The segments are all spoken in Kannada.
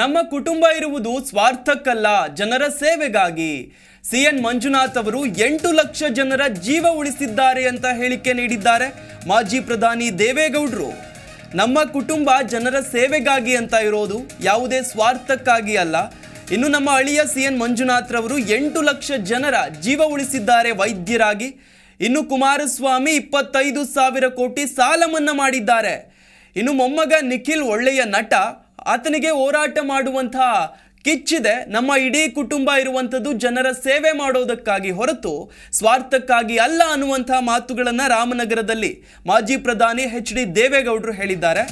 ನಮ್ಮ ಕುಟುಂಬ ಇರುವುದು ಸ್ವಾರ್ಥಕ್ಕಲ್ಲ ಜನರ ಸೇವೆಗಾಗಿ. ಸಿ ಎನ್ ಮಂಜುನಾಥ್ ಅವರು ಎಂಟು ಲಕ್ಷ ಜನರ ಜೀವ ಉಳಿಸಿದ್ದಾರೆ ಅಂತ ಹೇಳಿಕೆ ನೀಡಿದ್ದಾರೆ. ಮಾಜಿ ಪ್ರಧಾನಿ ದೇವೇಗೌಡರು, ನಮ್ಮ ಕುಟುಂಬ ಜನರ ಸೇವೆಗಾಗಿ ಅಂತ ಇರೋದು ಯಾವುದೇ ಸ್ವಾರ್ಥಕ್ಕಾಗಿ ಅಲ್ಲ. ಇನ್ನು ನಮ್ಮ ಅಳಿಯ ಸಿ ಎನ್ ಮಂಜುನಾಥ್ ರವರು ಎಂಟು ಲಕ್ಷ ಜನರ ಜೀವ ಉಳಿಸಿದ್ದಾರೆ ವೈದ್ಯರಾಗಿ. ಇನ್ನು ಕುಮಾರಸ್ವಾಮಿ ಇಪ್ಪತ್ತೈದು ಸಾವಿರ ಕೋಟಿ ಸಾಲ ಮನ್ನಾ ಮಾಡಿದ್ದಾರೆ. ಇನ್ನು ಮೊಮ್ಮಗ ನಿಖಿಲ್ ಒಳ್ಳೆಯ ನಟ ಆತನಿಗೆ ಹೋರಾಟ ಮಾಡುವಂತಹ ಕಿಚ್ಚಿದೆ. ನಮ್ಮ ಇಡೀ ಕುಟುಂಬ ಇರುವಂಥದ್ದು ಜನರ ಸೇವೆ ಮಾಡೋದಕ್ಕಾಗಿ ಹೊರತು ಸ್ವಾರ್ಥಕ್ಕಾಗಿ ಅಲ್ಲ ಅನ್ನುವಂಥ ಮಾತುಗಳನ್ನು ರಾಮನಗರದಲ್ಲಿ ಮಾಜಿ ಪ್ರಧಾನಿ ಎಚ್ ಡಿ ದೇವೇಗೌಡರು ಹೇಳಿದ್ದಾರೆ.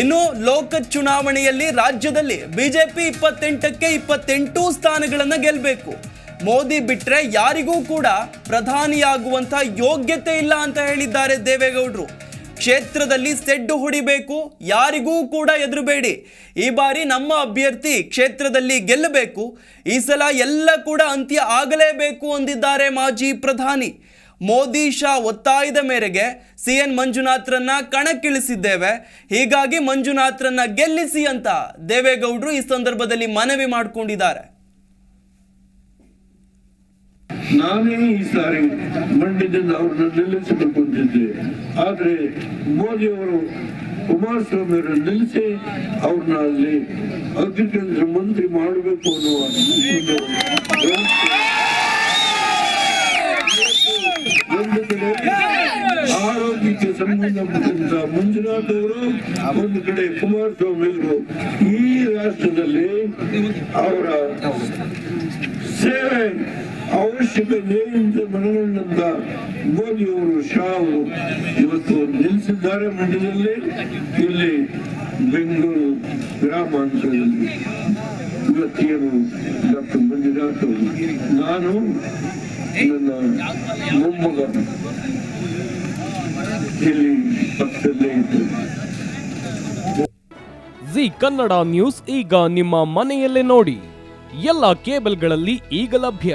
ಇನ್ನು ಲೋಕ ಚುನಾವಣೆಯಲ್ಲಿ ರಾಜ್ಯದಲ್ಲಿ ಬಿಜೆಪಿ ಇಪ್ಪತ್ತೆಂಟಕ್ಕೆ ಇಪ್ಪತ್ತೆಂಟು ಸ್ಥಾನಗಳನ್ನು ಗೆಲ್ಲಬೇಕು ಮೋದಿ ಬಿಟ್ಟರೆ ಯಾರಿಗೂ ಕೂಡ ಪ್ರಧಾನಿಯಾಗುವಂಥ ಯೋಗ್ಯತೆ ಇಲ್ಲ ಅಂತ ಹೇಳಿದ್ದಾರೆ ದೇವೇಗೌಡರು. ಕ್ಷೇತ್ರದಲ್ಲಿ ಸೆಡ್ಡು ಹೊಡಿಬೇಕು, ಯಾರಿಗೂ ಕೂಡ ಎದುರುಬೇಡಿ. ಈ ಬಾರಿ ನಮ್ಮ ಅಭ್ಯರ್ಥಿ ಕ್ಷೇತ್ರದಲ್ಲಿ ಗೆಲ್ಲಬೇಕು. ಈ ಸಲ ಎಲ್ಲ ಕೂಡ ಅಂತ್ಯ ಆಗಲೇಬೇಕು ಅಂದಿದ್ದಾರೆ ಮಾಜಿ ಪ್ರಧಾನಿ. ಮೋದಿ ಶಾ ಒತ್ತಾಯದ ಮೇರೆಗೆ ಸಿ ಎನ್ ಮಂಜುನಾಥ್ರನ್ನ ಕಣಕ್ಕಿಳಿಸಿದ್ದೇವೆ. ಹೀಗಾಗಿ ಮಂಜುನಾಥ್ರನ್ನ ಗೆಲ್ಲಿಸಿ ಅಂತ ದೇವೇಗೌಡರು ಈ ಸಂದರ್ಭದಲ್ಲಿ ಮನವಿ ಮಾಡಿಕೊಂಡಿದ್ದಾರೆ. ನಾನೇ ಈ ಸಾರಿ ಮಂಡ್ಯದಿಂದ ಅವ್ರನ್ನ ನಿಲ್ಲಿಸಬೇಕು ಆದರೆ ಆದ್ರೆ ಮೋದಿ ಅವರು ಕುಮಾರಸ್ವಾಮಿ ಅವರನ್ನು ನಿಲ್ಲಿಸಿ ಅವ್ರನ್ನ ಅಲ್ಲಿ ಅಗ್ರಿಕಲ್ಚರ್ ಮಂತ್ರಿ ಮಾಡಬೇಕು ಅನ್ನುವ ಆರೋಗ್ಯಕ್ಕೆ ಸಂಬಂಧಪಟ್ಟಂತ ಮಂಜುನಾಥ್ ಅವರು ಒಂದು ಕಡೆ ಕುಮಾರಸ್ವಾಮಿ ಅವರು ಈ ರಾಷ್ಟ್ರದಲ್ಲಿ ಅವರ ಸೇವೆ ಅವಶ್ಯಕತೆ ಜಯಂತ ಮನಗಂಡಂತ ಮೋದಿ ಅವರು ಶಾ ಅವರು ಇವತ್ತು ನಿಲ್ಲಿಸಿದ್ದಾರೆ ಮಂಡ್ಯದಲ್ಲಿ. ಇಲ್ಲಿ ಬೆಂಗಳೂರು ಗ್ರಾಮಾಂತರದಲ್ಲಿ ಇವತ್ತೇನು ಡಾಕ್ಟರ್ ಮಂಜುನಾಥ್ ಅವರು. ನಾನು ನನ್ನ ಮೊಮ್ಮಗ ಇಲ್ಲಿ ಪಕ್ಕದಲ್ಲೇ ಇದ್ದೇನೆ ಜಿ ಕನ್ನಡ ನ್ಯೂಸ್ ಈಗ ನಿಮ್ಮ ಮನೆಯಲ್ಲೇ ನೋಡಿ. ಎಲ್ಲ ಕೇಬಲ್ಗಳಲ್ಲಿ ಈಗ ಲಭ್ಯ.